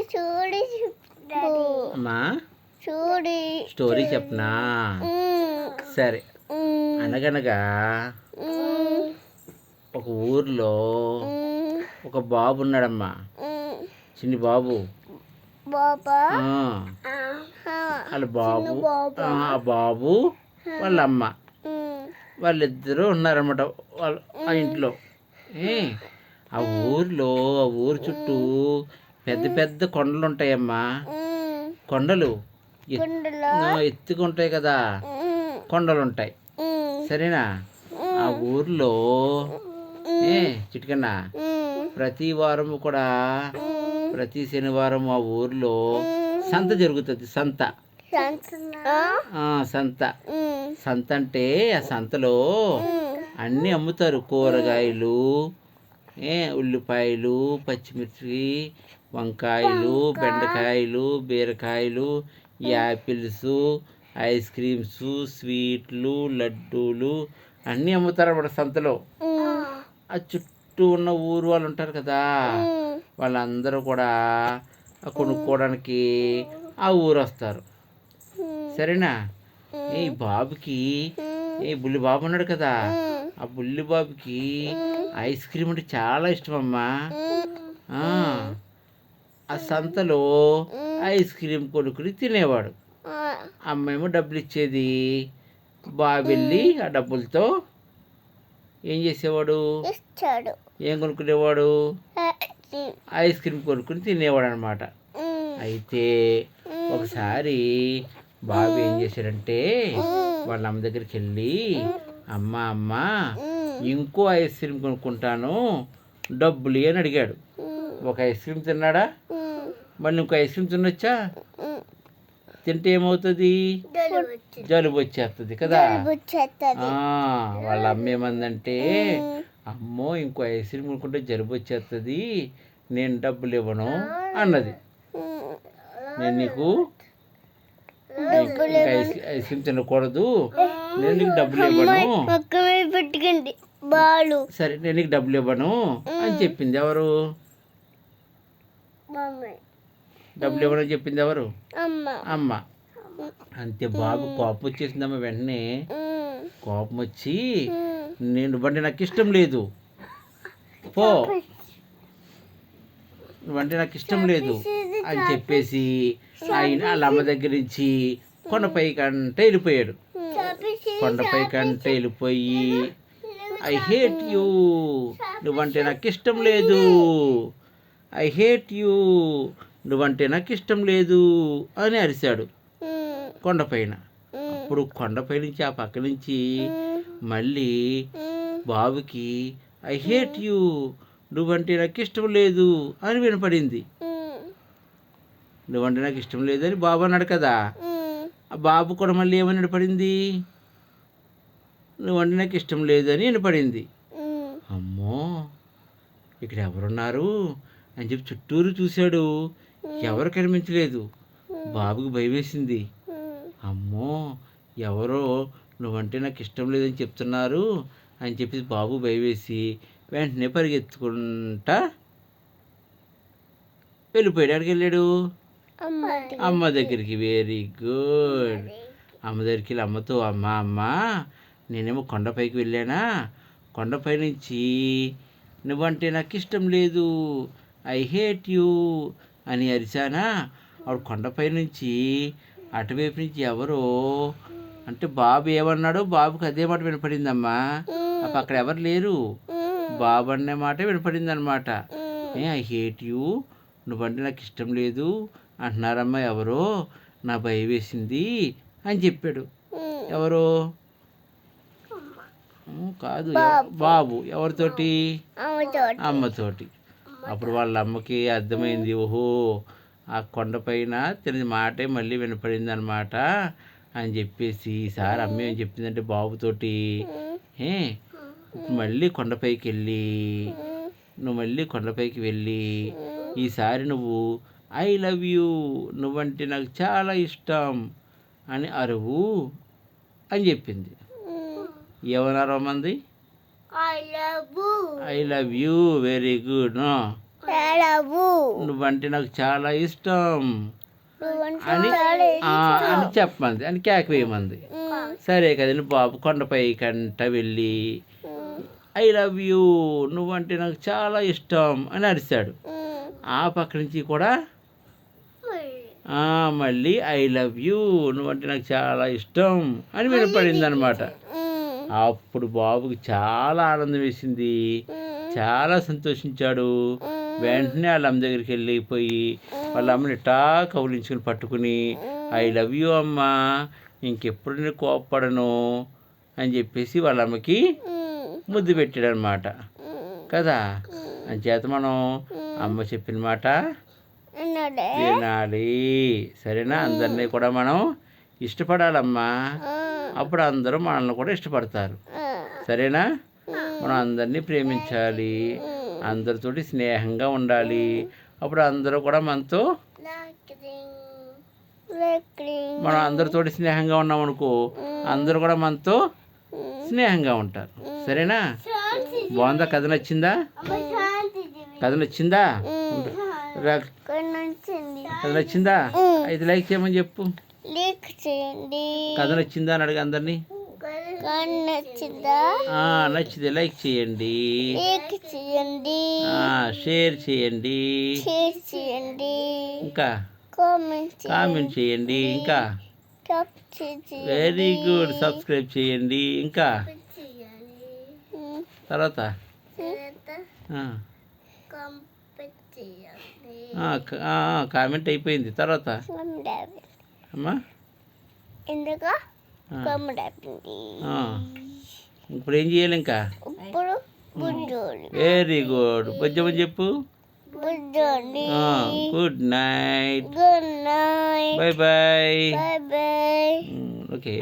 చూడి అమ్మా? చూడి. స్టోరీ చెప్పనా? సరే. అనగనగా ఒక ఊర్లో ఒక బాబు ఉన్నాడమ్మా. చిన్ని బాబు. బాబా? ఆ, వాళ్ళ బాబు. ఆ బాబు వాళ్ళ అమ్మ. వాళ్ళిద్దరూ ఉన్నారన్నమాట వాళ్ళ ఆ ఇంట్లో. ఏ? ఆ ఊర్లో ఆ ఊరు చుట్టూ పెద్ద పెద్ద కొండలు. ఉంటాయమ్మా కొండలు? ఎత్తుగా ఉంటాయి కదా. కొండలు ఉంటాయి సరేనా? ఆ ఊర్లో ఏ చిటికన్నా? ప్రతి వారం కూడా ప్రతి శనివారం ఆ ఊర్లో సంత జరుగుతుంది సంత. సంత? సంత. అంటే ఆ సంతలో అన్నీ అమ్ముతారు కూరగాయలు ఏ ఉల్లిపాయలు పచ్చిమిర్చి వంకాయలు బెండకాయలు బీరకాయలు యాపిల్స్ ఐస్ క్రీమ్స్ స్వీట్లు లడ్డూలు అన్నీ అమ్ముతారు అన్నమాట సంతలో. ఆ. చుట్టూ ఉన్న ఊరు వాళ్ళు ఉంటారు కదా వాళ్ళందరూ కూడా కొనుక్కోవడానికి ఆ ఊరు వస్తారు. సరేనా? ఈ బాబుకి ఈ బుల్లి బాబు ఉన్నాడు కదా ఆ బుల్లి బాబుకి ఐస్ క్రీమ్ అంటే చాలా ఇష్టం అమ్మా. ఆ, సంతలో ఐస్ క్రీమ్ కొనుక్కుని తినేవాడు. అమ్మేమో డబ్బులు ఇచ్చేది బాబు వెళ్ళి ఆ డబ్బులతో ఏం చేసేవాడు? ఏం కొనుక్కునేవాడు? Ice cream. కొనుక్కుని తినేవాడు అనమాట అయితే ఒకసారి బాబు ఏం చేశాడంటే వాళ్ళ అమ్మ దగ్గరికి వెళ్ళి అమ్మ అమ్మ ఇంకో ఐస్ క్రీమ్ కొనుక్కుంటాను డబ్బులు అని అడిగాడు. ఒక ఐస్ క్రీమ్ తిన్నాడా? మళ్ళీ ఇంకో ఐస్ క్రీమ్ తినొచ్చా? తింటే ఏమవుతుంది? జలుబు వచ్చేస్తుంది కదా వాళ్ళ అమ్మ ఏమందంటే అమ్మో ఇంకో ఐస్ క్రీమ్ కొనుక్కుంటే జలుబు వచ్చేస్తుంది నేను డబ్బులు ఇవ్వను అన్నది. నేను నీకు ఐస్ క్రీమ్ తినకూడదు. నేను నీకు డబ్బులు ఇవ్వను. సరే నేను నీకు డబ్బులు ఇవ్వను అని చెప్పింది ఎవరు? డబ్బులు ఇవ్వనని చెప్పింది ఎవరు? అమ్మ. అంతే బాబు కోపం వచ్చేసిందమ్మ వెంటనే. కోపం వచ్చి నేను నువ్వంటే నాకు ఇష్టం లేదు. పో. నువ్వంటే నాకు ఇష్టం లేదు అని చెప్పేసి ఆయన వాళ్ళ అమ్మ దగ్గర నుంచి కొండపై కంటే వెళ్ళిపోయాడు. కొండపై కంటే వెళ్ళిపోయి ఐ హేట్ యూ నువ్వంటే నాకు ఇష్టం లేదు. ఐ హేట్ యూ నువ్వంటే నాకు ఇష్టం లేదు అని అరిశాడు. కొండపైన అప్పుడు కొండపై నుంచి ఆ పక్క నుంచి మళ్ళీ బాబుకి ఐ హేట్ యూ నువ్వంటే నాకు ఇష్టం లేదు అని వినపడింది. నువ్వంటే నాకు ఇష్టం లేదని బాబు అన్నాడు కదా. ఆ బాబు కూడా మళ్ళీ ఏమని వినపడింది? నువ్వంటే నాకు ఇష్టం లేదని వినపడింది. అమ్మో ఇక్కడ ఎవరున్నారు? అని చెప్పి చుట్టూరు చూశాడు. ఎవరు కనిపించలేదు. బాబుకి భయం వేసింది. అమ్మో ఎవరో నువ్వంటే నాకు ఇష్టం లేదని చెప్తున్నారు అని చెప్పి బాబు భయవేసి వెంటనే పరిగెత్తుకుంటా వెళ్ళిపోయాడు. ఎక్కడికి వెళ్ళాడు? అమ్మ అమ్మ దగ్గరికి. వెరీ గుడ్ అమ్మ దగ్గరికి వెళ్ళి అమ్మతో అమ్మ అమ్మ నేనేమో కొండపైకి వెళ్ళానా? కొండపై నుంచి నువ్వంటే నాకు ఇష్టం లేదు. ఐ హేట్ యూ అని అరిచానా? ఆవిడ కొండపై నుంచి అటువైపు నుంచి ఎవరో అంటే బాబు ఏమన్నాడో బాబుకి అదే మాట వినపడిందమ్మా. అప్పుడు అక్కడ ఎవరు లేరు? బాబు అనే మాట వినపడింది అనమాట ఏ ఐ హేట్ యూ నువ్వంటే నాకు ఇష్టం లేదు అంటున్నారమ్మా ఎవరో నా భయం వేసింది అని చెప్పాడు. ఎవరు? కాదు బాబు. ఎవరితోటి? అమ్మతో అమ్మతోటి. అప్పుడు వాళ్ళ అమ్మకి అర్థమైంది ఓహో ఆ కొండపైన తెలియని మాటే మళ్ళీ వినపడింది అనమాట అని చెప్పేసి ఈసారి అమ్మ ఏం చెప్పిందంటే బాబుతోటి మళ్ళీ కొండపైకి వెళ్ళి నువ్వు మళ్ళీ కొండపైకి వెళ్ళి ఈసారి నువ్వు ఐ లవ్ యూ నువ్వంటే నాకు చాలా ఇష్టం అని అరువు అని చెప్పింది. ఏమన్నారు మంది I love I love you very good no నువ్వంటే నాకు చాలా ఇష్టం. అని అని చెప్పమంది. అని కేక వేయమంది. సరే కదండి బాబు కొండపై కంట వెళ్ళి ఐ లవ్ యూ నువ్వంటే నాకు చాలా ఇష్టం అని అరిచాడు. ఆ పక్క నుంచి కూడా మళ్ళీ. ఐ లవ్ యూ నువ్వంటే నాకు చాలా ఇష్టం అని వినపడింది అనమాట అప్పుడు బాబుకి చాలా ఆనందం వేసింది. చాలా సంతోషించాడు. వెంటనే వాళ్ళ అమ్మ దగ్గరికి వెళ్ళిపోయి వాళ్ళ అమ్మని ఇట్టా కౌలించుకుని పట్టుకుని ఐ లవ్ యూ అమ్మా ఇంకెప్పుడు నేను కోప్పడను అని చెప్పేసి వాళ్ళ అమ్మకి ముద్దు పెట్టాడు అనమాట కదా? అంచేత మనం అమ్మ చెప్పిన మాట వినాలి. సరేనా? అందరినీ కూడా మనం ఇష్టపడాలమ్మా. అప్పుడు అందరూ మనల్ని కూడా ఇష్టపడతారు. సరేనా? మనం అందరినీ ప్రేమించాలి. అందరితోటి స్నేహంగా ఉండాలి. అప్పుడు అందరూ కూడా మనతో మనం అందరితోటి స్నేహంగా ఉన్నాం అనుకో అందరూ కూడా మనతో స్నేహంగా ఉంటారు. సరేనా? బాగుందా? కథ నచ్చిందా? కథ నచ్చిందా? కథ నచ్చిందా. అయితే లైక్ చేయమని చెప్పు. కథ నచ్చిందా అని అడిగి అందరినీ? నచ్చితే లైక్ చేయండి. లీక్ చేయండి. షేర్ చేయండి. షేర్ చేయండి. ఇంకా కామెంట్ చేయండి. కామెంట్ చేయండి. ఇంకా వెరీ గుడ్. సబ్స్క్రైబ్ చేయండి. ఇంకా తర్వాత? కామెంట్ అయిపోయింది. తర్వాత. అమ్మా. ఎందుకు. ఇప్పుడు ఏం చేయాలి ఇంకా? ఇప్పుడు వెరీ గుడ్ బుజ్జమని చెప్పు. Good night good night bye bye bye bye okay.